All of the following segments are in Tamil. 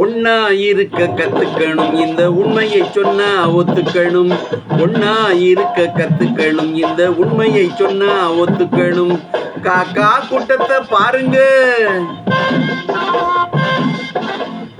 ஒன்னா இருக்க கத்துக்கணும். இந்த உண்மையை சொன்னா ஒத்துக்கணும். ஒன்னா இருக்க கத்துக்கணும். இந்த உண்மையை சொன்னா ஒத்துக்கணும். காக்கா கூட்டத்தை பாருங்க.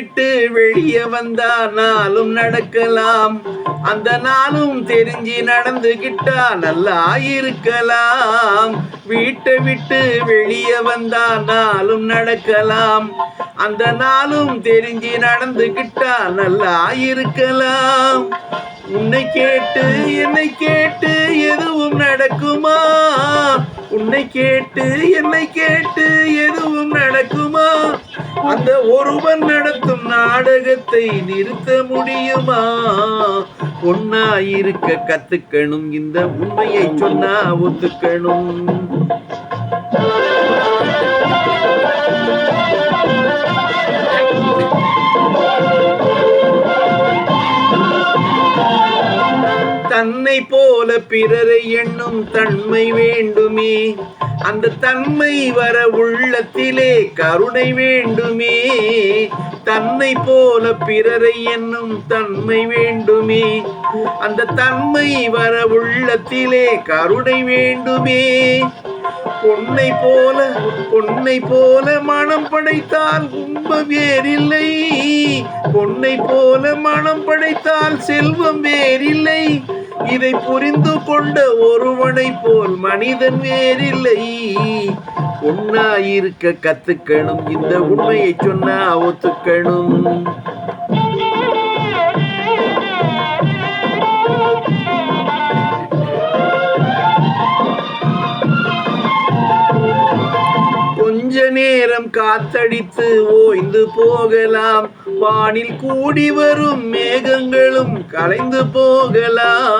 விட்டு வெளியே வந்தா நாளும் நடக்கலாம். அந்த நாளும் தெரிஞ்சு நடந்துகிட்டா நல்லா இருக்கலாம். வீட்டை விட்டு வெளியே வந்தா நாளும் நடக்கலாம். அந்த நாளும் தெரிஞ்சு நடந்துகிட்டா நல்லா இருக்கலாம். உன்னை கேட்டு என்னை கேட்டு எதுவும் நடக்குமா? உன்னை கேட்டு என்னை கேட்டு எதுவும் நடக்கும்? அந்த ஒருவன் நடத்தும் நாடகத்தை நிறுத்த முடியுமா? ஒன்னா இருக்க கத்துக்கணும் இந்த உண்மையை சொன்னா ஒத்துக்கணும். தன்னை போல பிறரை எண்ணும் தன்மை வேண்டுமே. அந்த தன்மை வர உள்ளத்திலே கருணை வேண்டுமே. தன்னை போல பிறரை என்னும் தன்மை வேண்டுமே. அந்த தன்மை வர உள்ளத்திலே கருணை வேண்டுமே. பொன்னை போல பொன்னை போல மனம் படைத்தால் கும்பம் வேறில்லை. பொன்னை போல மனம் படைத்தால் செல்வம் வேறில்லை. இதை புரிந்து கொண்ட ஒருவனை போல் மனிதன் வேறில்லை. உண்ணா இருக்க கத்துக்கணும் இந்த உண்மையை சொன்னா ஒத்துக்கணும். கொஞ்ச நேரம் காத்தடித்து ஓய்ந்து போகலாம். வானில் கூடி வரும் மேகங்களும் கலைந்து போகலாம்.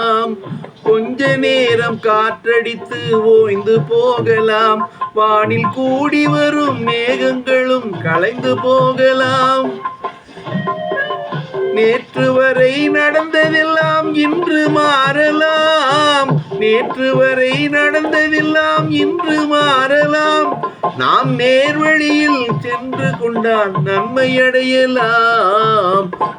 கொஞ்ச நேரம் காற்றடித்து ஓய்ந்து போகலாம். வானில் கூடி வரும் மேகங்களும் கலைந்து போகலாம். நேற்று வரை நடந்ததெல்லாம் இன்று மாறலாம். நேற்று வரை நடந்ததெல்லாம் இன்று மாறலாம். நாம் நேர்வழியில் சென்று கொண்டால் நன்மை அடையலாம்.